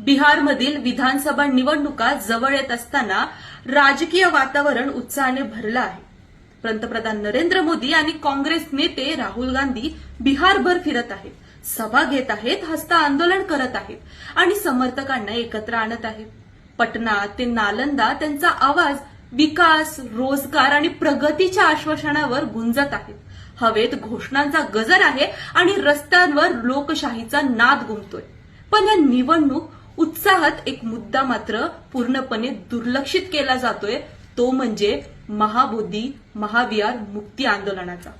बिहारमधील विधानसभा निवडणुका जवळ येत असताना राजकीय वातावरण उत्साहाने भरलं आहे. पंतप्रधान नरेंद्र मोदी आणि काँग्रेस नेते राहुल गांधी बिहारभर फिरत आहेत. सभा घेत आहेत हस्त आंदोलन करत आहेत आणि समर्थकांना एकत्र आणत आहेत. पटना ते नालंदा त्यांचा आवाज विकास रोजगार आणि प्रगतीच्या आश्वासनावर गुंजत आहेत. हवेत घोषणांचा गजर आहे आणि रस्त्यांवर लोकशाहीचा नाद गुमतोय पण या निवडणूक उत्साहात एक मुद्दा मात्र पूर्णपणे दुर्लक्षित केला जातोय. तो म्हणजे महाबोधी महाविहार मुक्ती आंदोलनाचा.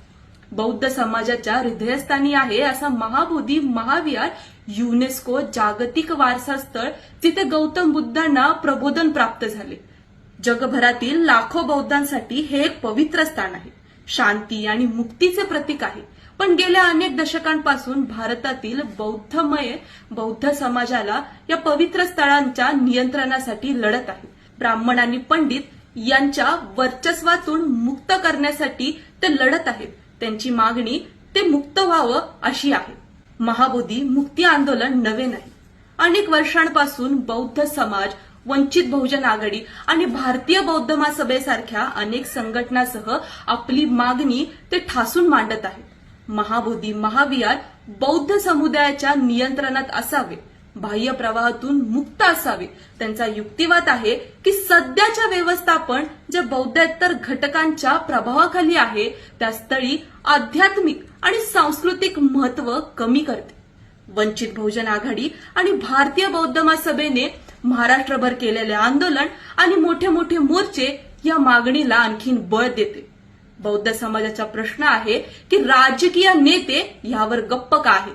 बौद्ध समाजाच्या हृदयस्थानी आहे असा महाबोधी महाविहार युनेस्को जागतिक वारसा स्थळ जिथे गौतम बुद्धांना प्रबोधन प्राप्त झाले. जगभरातील लाखो बौद्धांसाठी हे एक पवित्र स्थान आहे. शांती आणि मुक्तीचे प्रतीक आहे. पण गेल्या अनेक दशकांपासून भारतातील बौद्धमय बौद्ध समाजाला या पवित्र स्थळांच्या नियंत्रणासाठी लढत आहे. ब्राह्मण आणि पंडित यांच्या वर्चस्वातून मुक्त करण्यासाठी ते लढत आहेत. त्यांची मागणी ते मुक्त व्हावं अशी आहे. महाबोधी मुक्ती आंदोलन नवे नाही. अनेक वर्षांपासून बौद्ध समाज वंचित बहुजन आघाडी आणि भारतीय बौद्ध महासभेसारख्या अनेक संघटनासह आपली मागणी ते ठासून मांडत आहेत. महाबोधी महाविहार बौद्ध समुदायाच्या नियंत्रणात असावे. बाह्य प्रवाहातून मुक्त असावे. त्यांचा युक्तिवाद आहे की सध्याच्या व्यवस्थापन जे बौद्धोत्तर घटकांच्या प्रभावाखाली आहे त्या स्थळी आध्यात्मिक आणि सांस्कृतिक महत्त्व कमी करते. वंचित बहुजन आघाडी आणि भारतीय बौद्ध महासभेने महाराष्ट्रभर केलेले आंदोलन आणि मोठे मोठे मोर्चे या मागणीला आणखीन बळ देते. बौद्ध समाजाचा प्रश्न आहे की राजकीय नेते यावर गप्प का आहे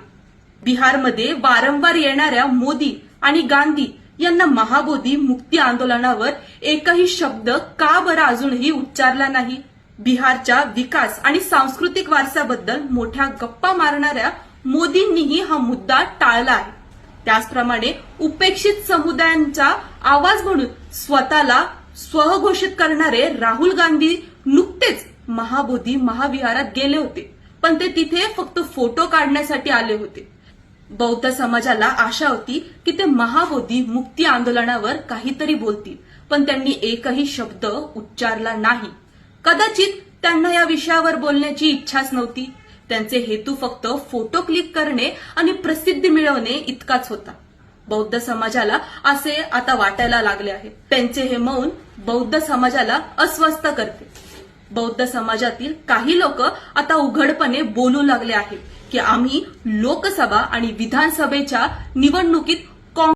बिहारमध्ये वारंवार येणाऱ्या मोदी आणि गांधी यांना महाबोधी मुक्ती आंदोलनावर एकही शब्द का बरं अजूनही उच्चारला नाही? बिहारच्या विकास आणि सांस्कृतिक वारसाबद्दल मोठ्या गप्पा मारणाऱ्या मोदींनीही हा मुद्दा टाळला आहे. त्याचप्रमाणे उपेक्षित समुदायांचा आवाज म्हणून स्वतःला स्वघोषित करणारे राहुल गांधी नुकतेच महाबोधी महाविहारात गेले होते. पण ते तिथे फक्त फोटो काढण्यासाठी आले होते. बौद्ध समाजाला आशा होती की ते महाबोधी मुक्ती आंदोलनावर काहीतरी बोलतील पण त्यांनी एकही शब्द उच्चारला नाही. कदाचित त्यांना या विषयावर बोलण्याची इच्छाच नव्हती. त्यांचे हेतू फक्त फोटो क्लिक करणे आणि प्रसिद्धी मिळवणे इतकाच होता. बौद्ध समाजाला असे आता वाटायला लागले आहे. त्यांचे हे मौन बौद्ध समाजाला अस्वस्थ करते. बौद्ध समाजातील काही लोक आता उघडपणे बोलू लागले आहेत की आम्ही लोकसभा आणि विधानसभेच्या निवडणुकीत